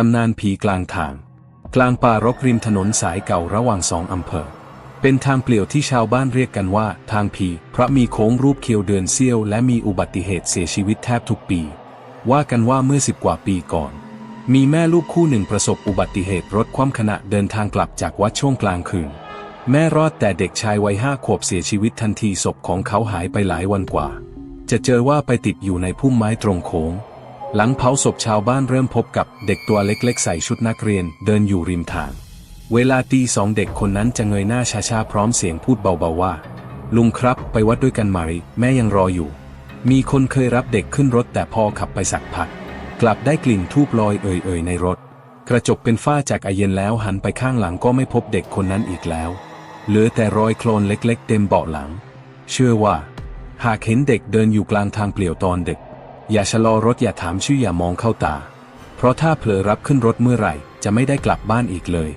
ตำนานผีกลางทาง กลางป่ารกริมถนนสายเก่าระหว่างสองอำเภอ เป็นทางเปลี่ยวที่ชาวบ้านเรียกกันว่า ทางผีเพราะมีโค้งรูปเคียวเดือนเสี้ยว และมีอุบัติเหตุเสียชีวิตแทบทุกปี ว่ากันว่าเมื่อสิบกว่าปีก่อน มีแม่ลูกคู่หนึ่งประสบอุบัติเหตุรถคว่ำขณะเดินทางกลับจากวัดช่วงกลางคืน แม่รอดแต่เด็กชายวัยห้าขวบเสียชีวิตทันทีศพของเขาหายไปหลายวันกว่า จะเจอว่าไปติดอยู่ในพุ่มไม้ตรงโค้ง หลังเผาศพชาวบ้านเริ่มพบกับเด็กตัวเล็กๆ ใส่ชุดนักเรียนเดินอยู่ริมทาง เวลาตีสองเด็กคนนั้นจะเงยหน้าช้าๆพร้อมเสียงพูดเบาๆว่า ลุงครับไปวัดด้วยกันไหมแม่ยังรออยู่ มีคนเคยรับเด็กขึ้นรถแต่พอขับไปสักพัก กลับได้กลิ่นทูบลอยเอ่ยๆในรถ กระจกเป็นฝ้าจากไอเย็นแล้วหันไปข้างหลังก็ไม่พบเด็กคนนั้นอีกแล้ว เหลือแต่รอยโคลนเล็กๆ เต็มเบาะหลัง เชื่อว่า หากเห็นเด็กเดินอยู่กลางทางเปลี่ยวตอนเดึก อย่าชะลอรถอย่าถามชื่ออย่ามองเข้าตา เพราะถ้าเผลอรับขึ้นรถเมื่อไหร่ จะไม่ได้กลับบ้านอีกเลย